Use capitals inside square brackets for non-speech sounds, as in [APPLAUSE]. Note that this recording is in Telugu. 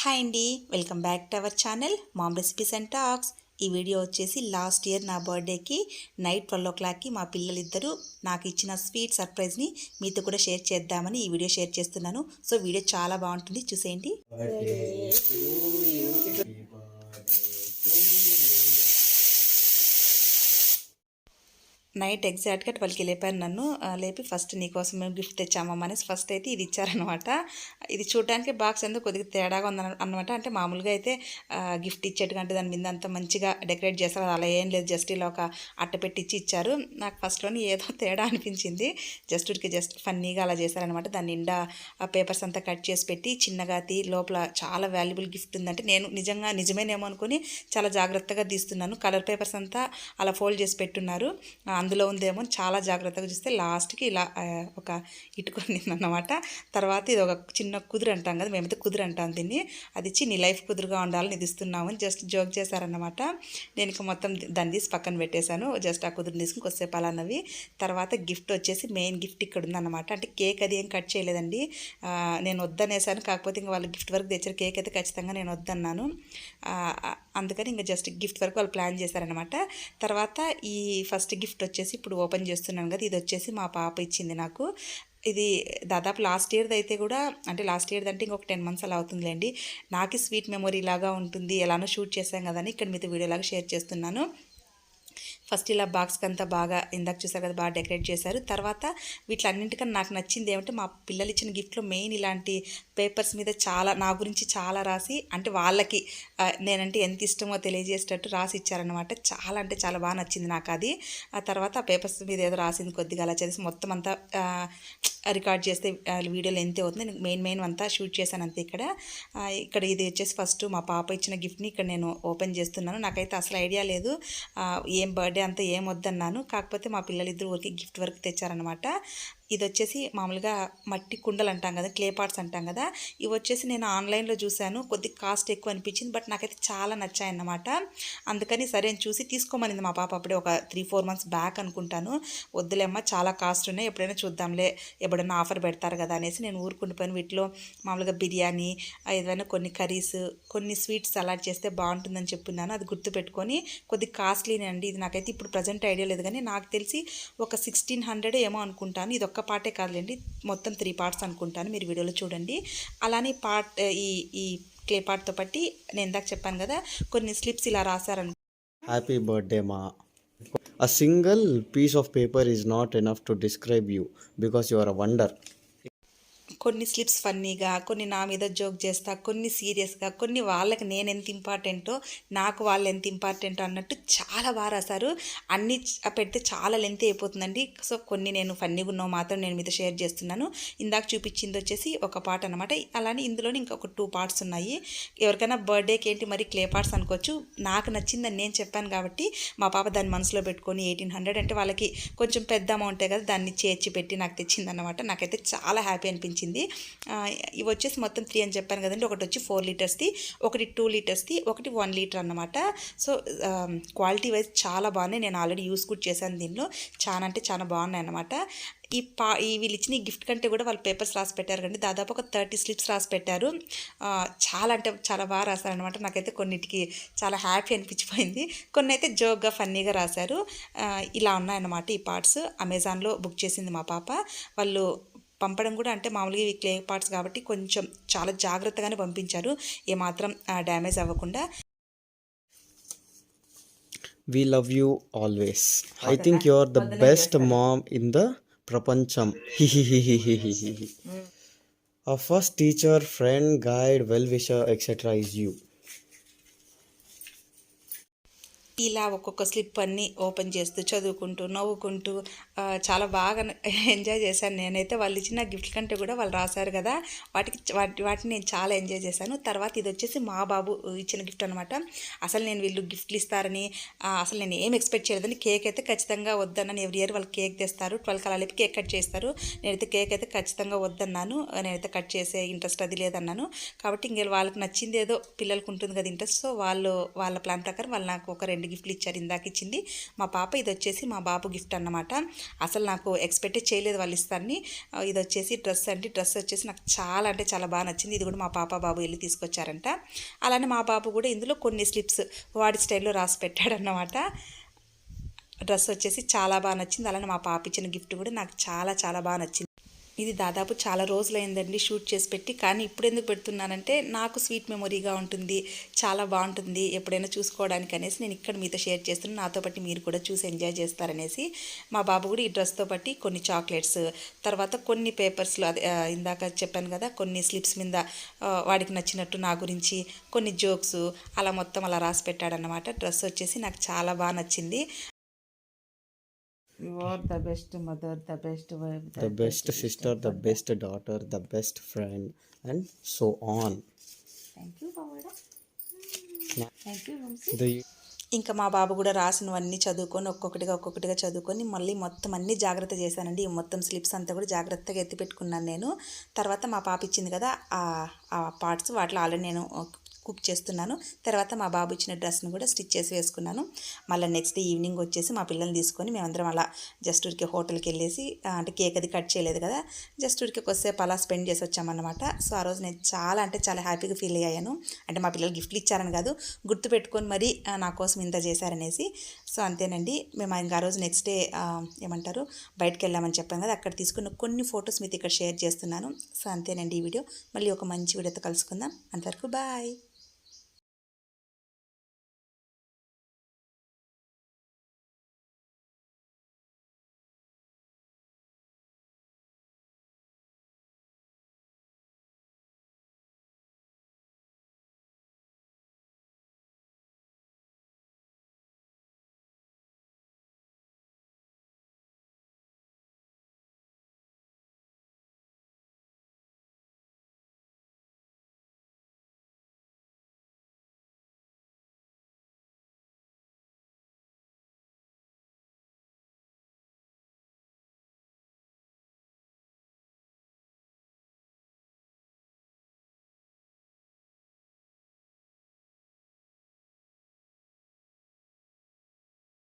హాయ్ అండి welcome back to our channel mom recipes and talks. ఈ వీడియో వచ్చేసి లాస్ట్ ఇయర్ నా బర్త్డేకి నైట్ ట్వెల్వ్ ఓ క్లాక్కి మా పిల్లలిద్దరూ నాకు ఇచ్చిన స్వీట్ సర్ప్రైజ్ని మీతో కూడా షేర్ చేద్దామని ఈ వీడియో షేర్ చేస్తున్నాను. సో వీడియో చాలా బాగుంటుంది చూసేయండి. నైట్ ఎగ్జాక్ట్గా ట్వెల్వ్కి లేపారు నన్ను. లేపి ఫస్ట్ నీకోసం మేము గిఫ్ట్ తెచ్చామమ్మ అనేసి ఫస్ట్ అయితే ఇది ఇచ్చారనమాట ఇది చూడడానికి బాక్స్ ఎందుకు కొద్దిగా తేడాగా ఉంది అనమాట అంటే మామూలుగా అయితే గిఫ్ట్ ఇచ్చేట్టుగా దాని మీద అంత మంచిగా డెకరేట్ చేస్తారు. అలా ఏం లేదు. జస్ట్ ఇలా ఒక అట్ట పెట్టి ఇచ్చి ఇచ్చారు. నాకు ఫస్ట్లోని ఏదో [LAUGHS] తేడా అనిపించింది. జస్ట్ ఉడికి జస్ట్ ఫన్నీగా అలా చేశారనమాట దాని నిండా పేపర్స్ అంతా కట్ చేసి పెట్టి చిన్నగా తీ లోపల చాలా వాల్యుబుల్ గిఫ్ట్ ఉందంటే నేను నిజంగా నిజమేనేమో అనుకుని చాలా జాగ్రత్తగా తీస్తున్నాను. కలర్ పేపర్స్ అంతా అలా ఫోల్డ్ చేసి పెట్టున్నారు. అందులో ఉందేమో చాలా జాగ్రత్తగా చూస్తే లాస్ట్కి ఇలా ఒక ఇటుకొని అన్నమాట తర్వాత ఇది ఒక చిన్న కుదురు అంటాం కదా మేమైతే కుదురు అంటాం దీన్ని. అది ఇచ్చి నీ లైఫ్ కుదురుగా ఉండాలని ఇదిస్తున్నాము అని జస్ట్ జోక్ చేశారన్నమాట. నేను ఇక మొత్తం దాన్ని తీసి పక్కన పెట్టేశాను. జస్ట్ ఆ కుదురుని తీసుకుని కొద్దిసేపు అలా తర్వాత గిఫ్ట్ వచ్చేసి మెయిన్ గిఫ్ట్ ఇక్కడ ఉందన్నమాట. అంటే కేక్ అది ఏం కట్ చేయలేదండి. నేను వద్దనేసాను. కాకపోతే ఇంకా వాళ్ళు గిఫ్ట్ వరకు తెచ్చారు. కేక్ అయితే ఖచ్చితంగా నేను వద్దన్నాను. అందుకని ఇంకా జస్ట్ గిఫ్ట్ వరకు వాళ్ళు ప్లాన్ చేశారనమాట తర్వాత ఈ ఫస్ట్ గిఫ్ట్ వచ్చేసి ఇప్పుడు ఓపెన్ చేస్తున్నాను కదా ఇది వచ్చేసి మా పాప ఇచ్చింది నాకు. ఇది దాదాపు లాస్ట్ ఇయర్ది అయితే కూడా అంటే లాస్ట్ ఇయర్ది అంటే ఇంకొక టెన్ మంత్స్ అలా అవుతుందిలేండి. నాకు స్వీట్ మెమొరీ లాగా ఉంటుంది ఎలానో షూట్ చేశాం కదా అని ఇక్కడ మీతో వీడియోలాగా షేర్ చేస్తున్నాను. ఫస్ట్ ఇలా బాక్స్కి అంతా బాగా ఇందాక చూసారు కదా బాగా డెకరేట్ చేశారు. తర్వాత వీటిలన్నింటికన్నా నాకు నచ్చింది ఏమంటే మా పిల్లలు ఇచ్చిన గిఫ్ట్లో మెయిన్ ఇలాంటి పేపర్స్ మీద చాలా నా గురించి చాలా రాసి అంటే వాళ్ళకి నేనంటే ఎంత ఇష్టమో తెలియజేసేటట్టు రాసి ఇచ్చారనమాట చాలా అంటే చాలా బాగా నచ్చింది నాకు అది. ఆ తర్వాత ఆ పేపర్స్ మీద ఏదో రాసింది కొద్దిగా అలా చేసి మొత్తం అంతా రికార్డ్ చేస్తే వీడియోలు ఎంత అవుతుంది నేను మెయిన్ మెయిన్ అంతా షూట్ చేశాను అంతే ఇక్కడ. ఇక్కడ ఇది వచ్చేసి ఫస్ట్ మా పాప ఇచ్చిన గిఫ్ట్ని ఇక్కడ నేను ఓపెన్ చేస్తున్నాను. నాకైతే అసలు ఐడియా లేదు. ఏం బర్త్డే అంతా ఏం వద్దన్నాను. కాకపోతే మా పిల్లలిద్దరు ఊరికి గిఫ్ట్ వరకు తెచ్చారనమాట ఇది వచ్చేసి మామూలుగా మట్టి కుండలు అంటాం కదా క్లే పాట్స్ అంటాం కదా ఇవి వచ్చేసి నేను ఆన్లైన్లో చూశాను. కొద్ది కాస్ట్ ఎక్కువ అనిపించింది బట్ నాకైతే చాలా నచ్చాయి అన్నమాట అందుకని సరే అని చూసి తీసుకోమనింది మా పాప అప్పుడే ఒక త్రీ ఫోర్ మంత్స్ బ్యాక్ అనుకుంటాను. వద్దులేమ్మా చాలా కాస్ట్ ఉన్నాయి ఎప్పుడైనా చూద్దాంలే ఎప్పుడైనా ఆఫర్ పెడతారు కదా అనేసి నేను ఊరుకుండిపోయిన వీటిలో మామూలుగా బిర్యానీ ఏదైనా కొన్ని కర్రీస్ కొన్ని స్వీట్స్ సలాడ్ చేస్తే బాగుంటుందని చెప్పున్నాను. అది గుర్తుపెట్టుకొని కొద్ది కాస్ట్లీనే అండి. ఇది నాకైతే ఇప్పుడు ప్రజెంట్ ఐడియా లేదు కానీ నాకు తెలిసి ఒక సిక్స్టీన్ హండ్రెడ్ ఏమో అనుకుంటాను. ఇది ఒక ఒక్క పాటే కాదులేండి మొత్తం త్రీ పార్ట్స్ అనుకుంటాను మీరు వీడియోలో చూడండి. అలానే పార్ట్ ఈ ఈ క్లే పార్ట్తో పట్టి నేను ఇందాక చెప్పాను కదా కొన్ని స్లిప్స్ ఇలా రాశారని. హ్యాపీ బర్త్డే మా a single piece of paper is not enough to describe you because your a wonder కొన్ని స్లిప్స్ ఫన్నీగా కొన్ని నా మీద జోక్ చేస్తా కొన్ని సీరియస్గా కొన్ని వాళ్ళకి నేను ఎంత ఇంపార్టెంటో నాకు వాళ్ళు ఎంత ఇంపార్టెంటో అన్నట్టు చాలా బాగా రాశారు. అన్ని పెడితే చాలా లెంత్ అయిపోతుందండి. సో కొన్ని నేను ఫన్నీగా ఉన్నావు మాత్రం నేను మీతో షేర్ చేస్తున్నాను. ఇందాక చూపించింది వచ్చేసి ఒక పార్ట్ అనమాట అలానే ఇందులోనే ఇంకొక టూ పార్ట్స్ ఉన్నాయి. ఎవరికైనా బర్త్డేకి ఏంటి మరి క్లే పార్ట్స్ అనుకోవచ్చు. నాకు నచ్చిందని నేను చెప్పాను కాబట్టి మా పాప దాన్ని మనసులో పెట్టుకొని ఎయిటీన్ హండ్రెడ్ అంటే వాళ్ళకి కొంచెం పెద్ద అమౌంటే కదా దాన్ని చేర్చి పెట్టి నాకు తెచ్చిందనమాట నాకైతే చాలా హ్యాపీ అనిపించింది. వచ్చింది. ఇవి వచ్చేసి మొత్తం త్రీ అని చెప్పాను కదండి. ఒకటి వచ్చి ఫోర్ లీటర్స్ది ఒకటి టూ లీటర్స్ది ఒకటి వన్ లీటర్ అన్నమాట. సో క్వాలిటీ వైజ్ చాలా బాగున్నాయి. నేను ఆల్రెడీ యూస్ కూడా చేశాను దీనిలో. చాలా అంటే చాలా బాగున్నాయి అనమాట ఈ పా ఈ వీళ్ళు ఇచ్చిన ఈ గిఫ్ట్ కంటే కూడా వాళ్ళు పేపర్స్ రాసి పెట్టారు కండి దాదాపు ఒక థర్టీ స్లిప్స్ రాసి పెట్టారు. చాలా అంటే చాలా బాగా రాశారనమాట నాకైతే కొన్నిటికి చాలా హ్యాపీ అనిపించిపోయింది. కొన్ని అయితే జోక్గా ఫన్నీగా రాశారు. ఇలా ఉన్నాయన్నమాట ఈ పార్ట్స్. అమెజాన్లో బుక్ చేసింది మా పాప. వాళ్ళు పంపడం కూడా అంటే మామూలుగా ఇవి క్లే పార్ట్స్ కాబట్టి కొంచెం చాలా జాగ్రత్తగానే పంపించారు. ఏమాత్రం డ్యామేజ్ అవ్వకుండా. We love you always I think you are the best mom in the ప్రపంచం. ఆ first teacher friend guide well wisher etcetera is you ఇలా ఒక్కొక్క స్లిప్ అన్నీ ఓపెన్ చేస్తూ చదువుకుంటూ నవ్వుకుంటూ చాలా బాగా ఎంజాయ్ చేశాను. నేనైతే వాళ్ళు ఇచ్చిన గిఫ్ట్ కంటే కూడా వాళ్ళు రాశారు కదా వాటికి వాటి వాటిని నేను చాలా ఎంజాయ్ చేశాను. తర్వాత ఇది వచ్చేసి మా బాబు ఇచ్చిన గిఫ్ట్ అనమాట అసలు నేను వీళ్ళు గిఫ్ట్లు ఇస్తారని అసలు నేను ఏం ఎక్స్పెక్ట్ చేయలేదని కేక్ అయితే ఖచ్చితంగా వద్దన్నాను ఎవ్రీ ఇయర్ వాళ్ళు కేక్ తెస్తారు. ట్వెల్వ్ కలాలిపి కేక్ కట్ చేస్తారు. నేనైతే కేక్ అయితే ఖచ్చితంగా వద్దన్నాను. నేనైతే కట్ చేసే ఇంట్రెస్ట్ అది లేదన్నాను. కాబట్టి ఇంక వాళ్ళకి నచ్చింది ఏదో పిల్లలకు ఉంటుంది కదా ఇంట్రెస్ట్ సో వాళ్ళు వాళ్ళ ప్లాన్ ప్రకారం వాళ్ళు నాకు ఒక రెండు రెండు గిఫ్ట్లు ఇచ్చారు ఇందాక ఇచ్చింది. మా పాప ఇది వచ్చేసి మా బాబు గిఫ్ట్ అన్నమాట. అసలు నాకు ఎక్స్పెక్టే చేయలేదు వాళ్ళు ఇస్తారని. ఇది వచ్చేసి డ్రెస్ అండి. డ్రెస్ వచ్చేసి నాకు చాలా అంటే చాలా బాగా నచ్చింది. ఇది కూడా మా పాప బాబు వెళ్ళి తీసుకొచ్చారంట. అలానే మా బాబు కూడా ఇందులో కొన్ని స్లిప్స్ వాడి స్టైల్లో రాసి పెట్టాడన్నమాట. డ్రెస్ వచ్చేసి చాలా బాగా నచ్చింది. అలానే మా పాప ఇచ్చిన గిఫ్ట్ కూడా నాకు చాలా చాలా బాగా నచ్చింది. ఇది దాదాపు చాలా రోజులైందండి షూట్ చేసి పెట్టి. కానీ ఇప్పుడు ఎందుకు పెడుతున్నానంటే నాకు స్వీట్ మెమొరీగా ఉంటుంది చాలా బాగుంటుంది ఎప్పుడైనా చూసుకోవడానికి అనేసి నేను ఇక్కడ మీతో షేర్ చేస్తున్నాను నాతో పాటు మీరు కూడా చూసి ఎంజాయ్ చేస్తారనేసి మా బాబు కూడా ఈ డ్రెస్తో బట్టి కొన్ని చాక్లెట్స్ తర్వాత కొన్ని పేపర్స్లో అదే ఇందాక చెప్పాను కదా కొన్ని స్లిప్స్ మీద వాడికి నచ్చినట్టు నా గురించి కొన్ని జోక్స్ అలా మొత్తం అలా రాసి పెట్టాడనమాట డ్రెస్ వచ్చేసి నాకు చాలా బాగా నచ్చింది. You are the best mother, the best wife, the best sister, the best daughter, the best friend, and so on. Thank you, Pavada. Thank you, Vamsi. The ఇంకా మా బాబు కూడా రాసినవన్నీ చదువుకొని ఒక్కొక్కటిగా ఒక్కొక్కటిగా చదువుకొని మళ్ళీ మొత్తం అన్నీ జాగ్రత్త చేశానండి ఈ మొత్తం స్లిప్స్ అంతా కూడా జాగ్రత్తగా ఎత్తి పెట్టుకున్నాను నేను తర్వాత మా పాప ఇచ్చింది కదా ఆ పార్ట్స్ వాటిలో ఆల్రెడీ నేను కుక్ చేస్తున్నాను. తర్వాత మా బాబు ఇచ్చిన డ్రెస్ని కూడా స్టిచ్ చేసి వేసుకున్నాను. మళ్ళీ నెక్స్ట్ డే ఈవినింగ్ వచ్చేసి మా పిల్లల్ని తీసుకొని మేమందరం అలా జస్ట్ ఊరికి హోటల్కి వెళ్ళేసి అంటే కేక్ అది కట్ చేయలేదు కదా జస్ట్ ఊరికి కొద్దిసేపు అలా స్పెండ్ చేసి వచ్చామన్నమాట సో ఆ రోజు నేను చాలా అంటే చాలా హ్యాపీగా ఫీల్ అయ్యాను. అంటే మా పిల్లలు గిఫ్ట్లు ఇచ్చారని కాదు గుర్తు పెట్టుకొని మరీ నా కోసం ఇంత చేశారనేసి. సో అంతేనండి. మేము ఇంకా ఆ రోజు నెక్స్ట్ డే ఏమంటారు బయటకు వెళ్ళామని చెప్పాం కదా అక్కడ తీసుకున్న కొన్ని ఫొటోస్ మీతో ఇక్కడ షేర్ చేస్తున్నాను. సో అంతేనండి ఈ వీడియో. మళ్ళీ ఒక మంచి వీడియోతో కలుసుకుందాం. అంతవరకు బాయ్.